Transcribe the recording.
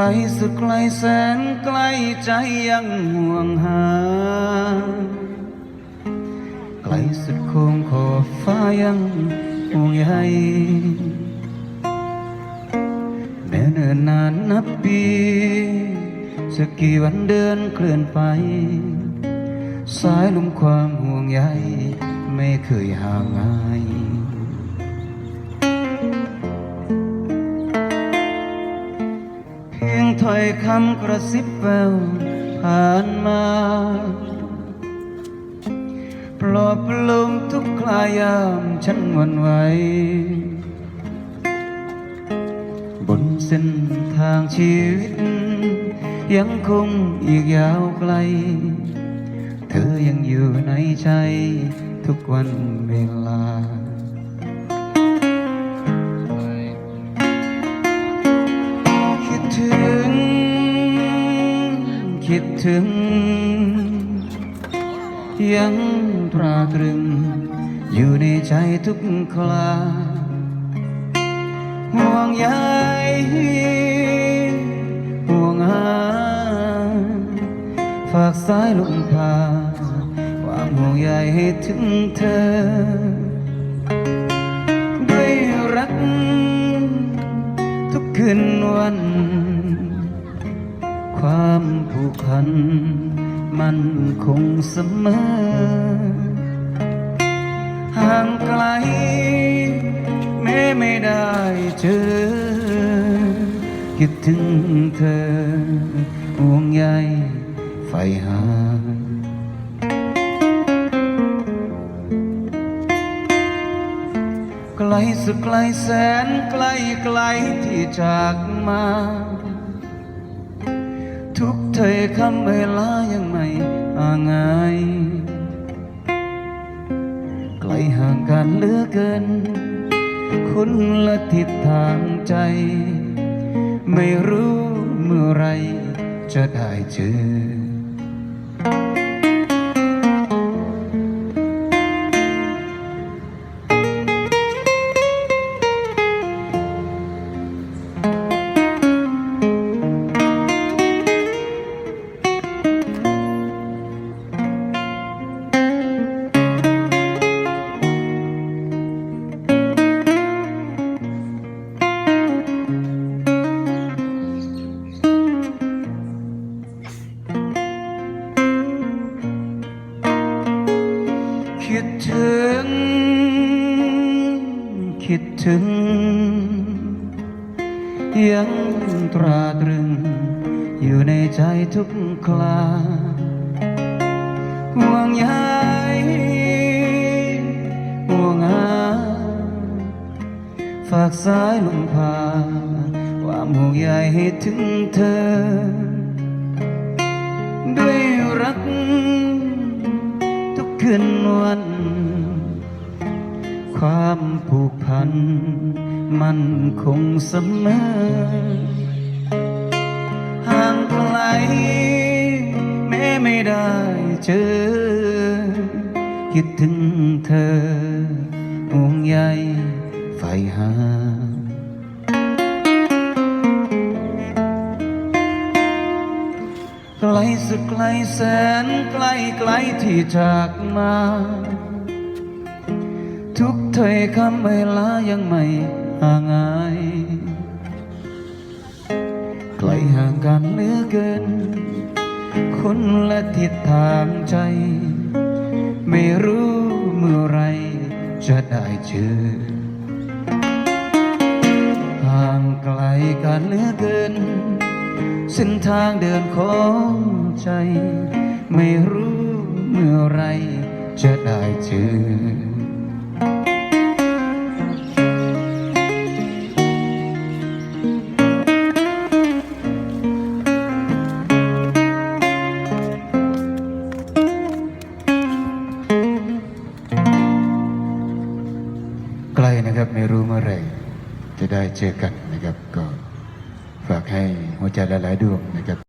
ลสุดไกลแสนไกลใจยังห่วงหา ไกลสุดคงขอบฟ้ายังห่วงใยแม้เนิ่นนานนับปีสักกี่วันเดือนเคลื่อนไป สายลมความห่วงใยไม่เคยห่างหาย ถ้อยคำกระซิบแววผ่านมาปลอบประโลมทุกคลายามฉันหวันไหว บนเส้นทางชีวิต ยังคงอีกยาวไกล เธอยังอยู่ในใจทุกวันเวลา คิดถึง ยังตราตรึง อยู่ในใจทุกคลาห่วงใยห่วงหาฝากสายลมพา ความห่วงใยให้ถึงเธอ ด้วยรัก ทุกคืนวัน ความผูกพัน มันคงเสมอ ห่างไกล แม้ไม่ได้เจอ คิดถึงเธอห่วงใยใฝ่หาไกลสุดไกลแสนไกลไกลที่จากมา ทุกถ้อคำเวลายังไม่ห่างไงายไกลห่างกันเหลือเกิน คุณละทิศทางใจ ไม่รู้เมื่อไรจะได้เจอ คิดถึง คิดถึง ยังตราตรึง อยู่ในใจทุกคลาห่วงใยห่วงหาฝากสายลมพา ความห่วงใยให้ถึงเธอ ด้วยรัก ทุกคืนวัน ความผูกพัน มันคงเสมอ ห่างไกลแม้ไม่ได้เจอ คิดถึงเธอห่วงใยใฝ่หา ไกลสุดไกลแสนไกลไกลที่จากมา ทุกถ้อยคำเวลายังไม่ห่างหายไกลห่างกันเหลือเกิน คนละทิศทางใจ ไม่รู้เมื่อไรจะได้เจอ ห่างไกลกันเหลือเกิน เส้นทางเดินของใจ ไม่รู้เมื่อไรจะได้เจอใกล้นะครับไม่รู้เมื่อไรจะได้เจอกันนะครับก็ ฝากให้หัวใจหลาย ๆ ดวงนะครับ